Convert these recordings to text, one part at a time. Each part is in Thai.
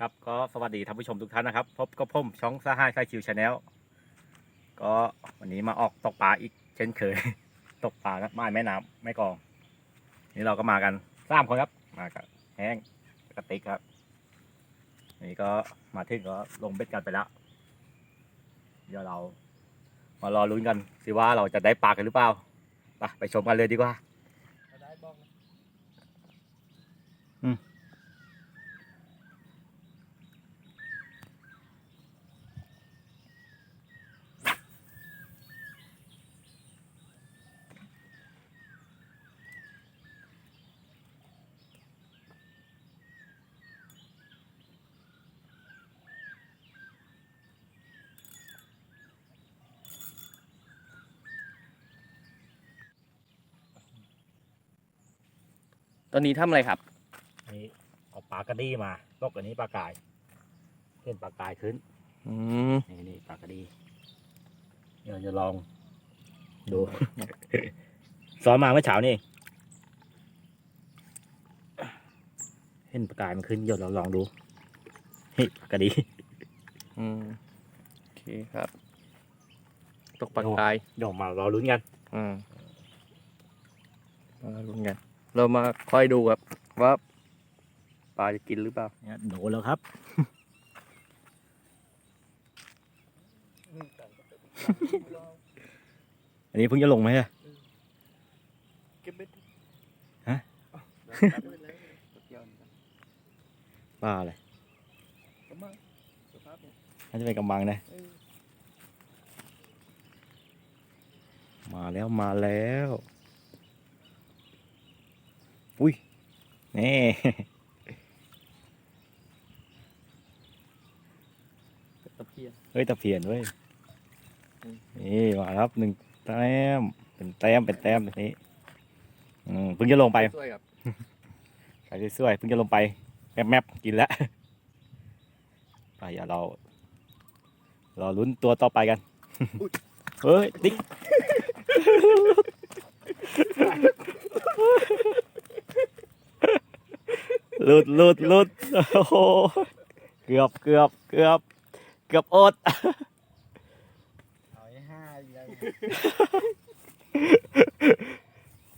ครับก็สวัสดีท่านผู้ชมทุกท่านนะครับ พบกับผมช่องสหายไฟชิวชาแนลก็วันนี้มาออกตกปลาอีกเช่นเคย ตกปลาครับไม้แม่น้ำแม่กอง นี่เราก็มากันสามคนครับ มากับแห้งกระติกครับ นี่ก็มาถึงก็ลงเบ็ดกันไปแล้ว เดี๋ยวเรามารอลุ้นกันสิว่าเราจะได้ปลากันหรือเปล่าไปไปชมกันเลยดีกว่า ตอนนี้ทำอะไรครับ นี่เอาปลากระดีมาตกอันนี้ปลากายเห็นปลากายขึ้น อืมนี่นี่ปลากระดีเดี๋ยวจะลอง ดู ซ้อมมาเมื่อเช้านี่เองเห็นปลากายมันขึ้นเดี๋ยวเราลองดูเฮ้ยปลากระดี อืมโอเคครับ ตกปลากายเดี๋ยวมารอลุ้นกัน อืมมาลุ้นกัน เรามาคอยดูครับว่าปลาจะกินหรือเปล่าเนี่ยโดนแล้วครับอันนี้เพิ่งจะลงไหมอะเก็บเบ็ดฮะปลาอะไรน่าจะเป็นกำบังนะ มาแล้วมาแล้ว อุ้ย นี่ตะเพียนเฮ้ยตะเพียนเว้ยอืมนี่มาครับหนึ่งแต้มเป็นแต้มเป็นแต้มแบบนี้อืมเพิ่งจะลงไปช่วยครับใส่สวยๆเพิ่งจะลงไปแมบแมบๆกินแล้วไปอย่าเรารอลุ้นตัวต่อไปกันเฮ้ย ติ๊ก หลุดหลุดหลุดโอ้โหเกือบเกือบเกือบเกือบอดเอาไอ้ห้าอีกแล้ว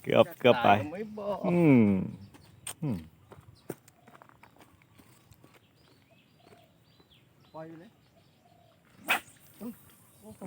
เกือบเกือบไปไม่บอกอืมอืมปล่อยไปเลยโอ้โห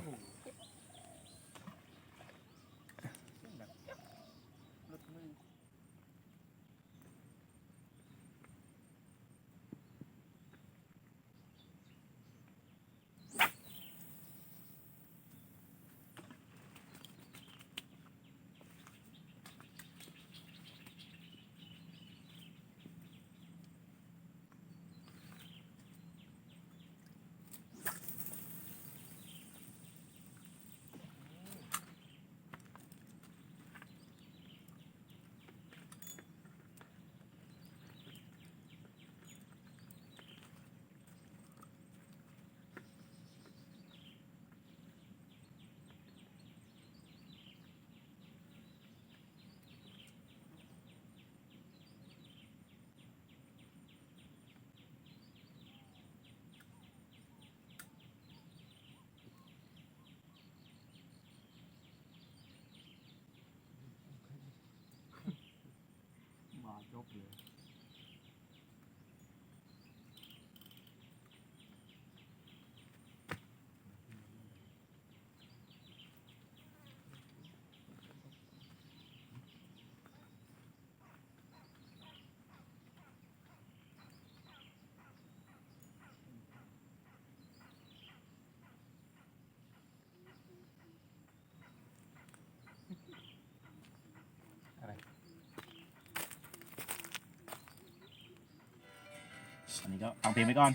นนี้ก็ฟังเพลงไปก่อน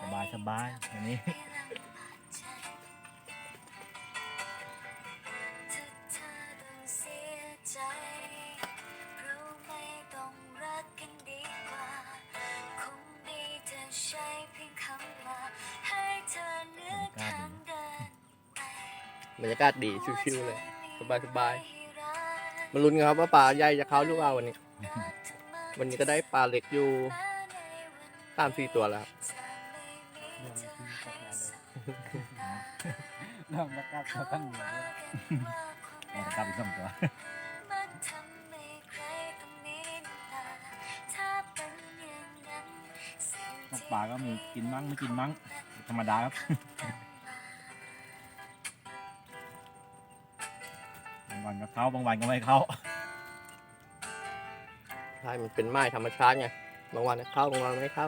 สบายสบายอันนี้ใช้เพียงคำว่าให้เธอเลือกทางเดินไปบรรยากาศดีชิวๆเลย สบายๆให้รัมาลุ้นกันครับว่าปลาใหญ่จะเข้าหรือเปล่าวันนี้ วันนี้ก็ได้ปลาเล็กอยู่สามสี่ตัวแล้วครับเรื่องประกาศเขาตั้งเหนือเราจะกลับอีกสองตัวมันทำให้ใครต้องหนีน้ำตาถ้าเป็นอย่างนั้นสิ่งตกที่ปลาก็มีกินมั้งไม่กินมั้งธรรมดาครับ วันก็เข้าบางวันก็ไม่เข้าใช่มันเป็นไม้ธรรมชาติไง บางวันเข้าบางวันไม่เข้า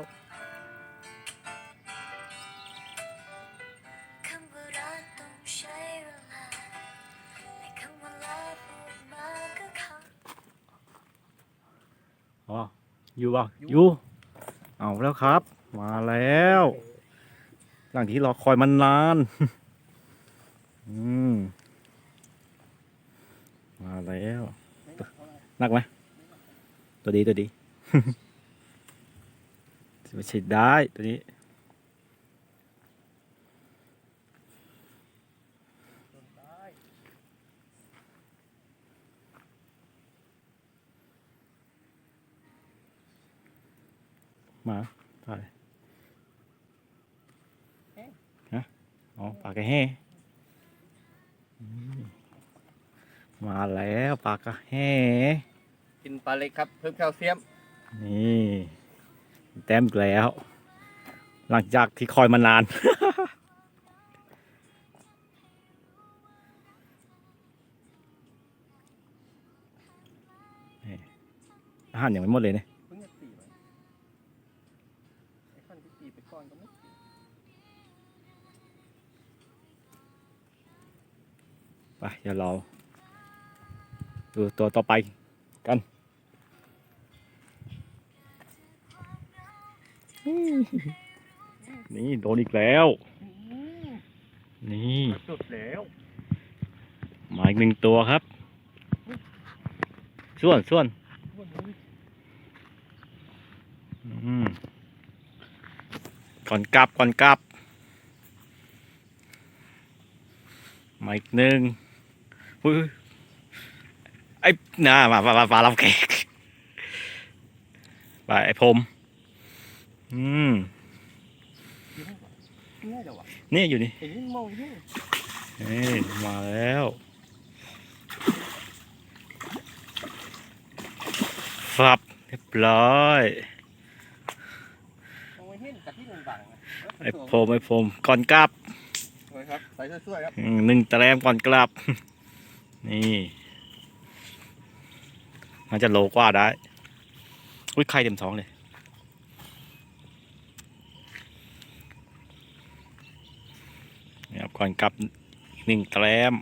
คำว่ารักต้องใช้เวลาและคำว่ารักพูดมาก็เข้าอ๋อ อยู่ป่ะอยู่ เอาแล้วครับ มาแล้ว หลังที่รอคอยมันนาน อืม มาแล้วหนักไหมตัวดีตัวดีไม่ใช่ได้ตัวนี้มาถ่ายฮะอ๋อปลากระแห่อื มมาแล้วปลากระแห่กินปลาเล็กครับ เพิ่มแคลเซียม นี่แต้มอีกแล้ว หลังจากที่คอยมานานนี่อาหารยังไม่หมดเลยเนี่ยเพิ่งจะตีไปไอ้ขั้นที่ตีไปก่อนก็ไม่ตีไปเดี๋ยวเรา ดูตัวต่อไปกันนี่โดนอีกแล้ว นี่สุดแล้วมาอีกหนึ่งตัวครับ ส่วนส่วนอืมก่อนกลับก่อนกลับมาอีกหนึ่งอุ้ย ไอ้น่ามาปลาปลาปลาลำแขกไปไอ้พรมอืมง่ายเดี๋ยววะนี่อยู่นี่เห็นยิ่งมองยิ่งนี่มาแล้วฟับเรียบร้อยมองไม่เห็นจากที่หนึ่งบังนะไอ้โฟมไอ้โฟมก่อนกลับสวยครับใส่สวยๆครับอืมหนึ่งแตรมก่อนกลับ นี่ มันจะโลกว่าได้ อุ้ยไข่เต็มท้องเลย นี่ครับก่อนกลับหนึ่งแตรม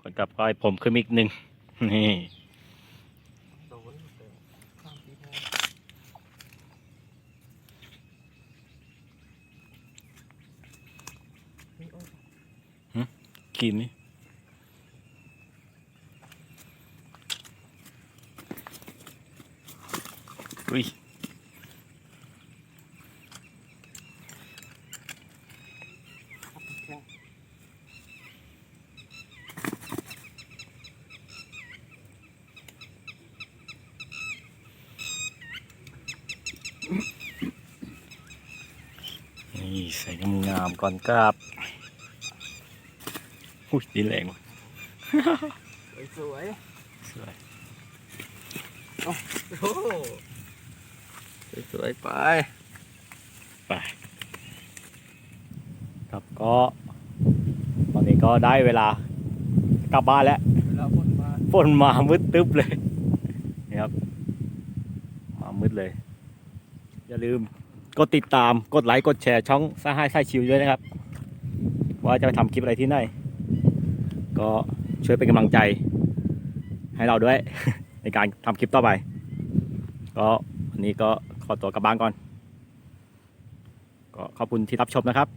ก่อนกลับก็ให้ผมขึ้นอีกหนึ่งนี่ โดนเต็มข้ามที่แท้นี่โอ้ย กินนี่อุ้ยนี่ใส่งามก่อนกลับ อุ้ยดีแรงว่ะสวยสวยๆโอ้โหสวยๆไป ไปครับก็ตอนนี้ก็ได้เวลากลับบ้านแล้วเวลาฝนมาฝนมามืดตึ๊บเลยนี่ครับมามืดเลย อย่าลืมกดติดตามกดไลค์กดแชร์ช่องสหายไส้ชิวด้วยนะครับ ว่าจะไปทำคลิปอะไรที่ไหน ก็ช่วยเป็นกำลังใจให้เราด้วย ในการทำคลิปต่อไป ก็วันนี้ก็ขอตัวกลับบ้านก่อน ก็ขอบคุณที่รับชมนะครับ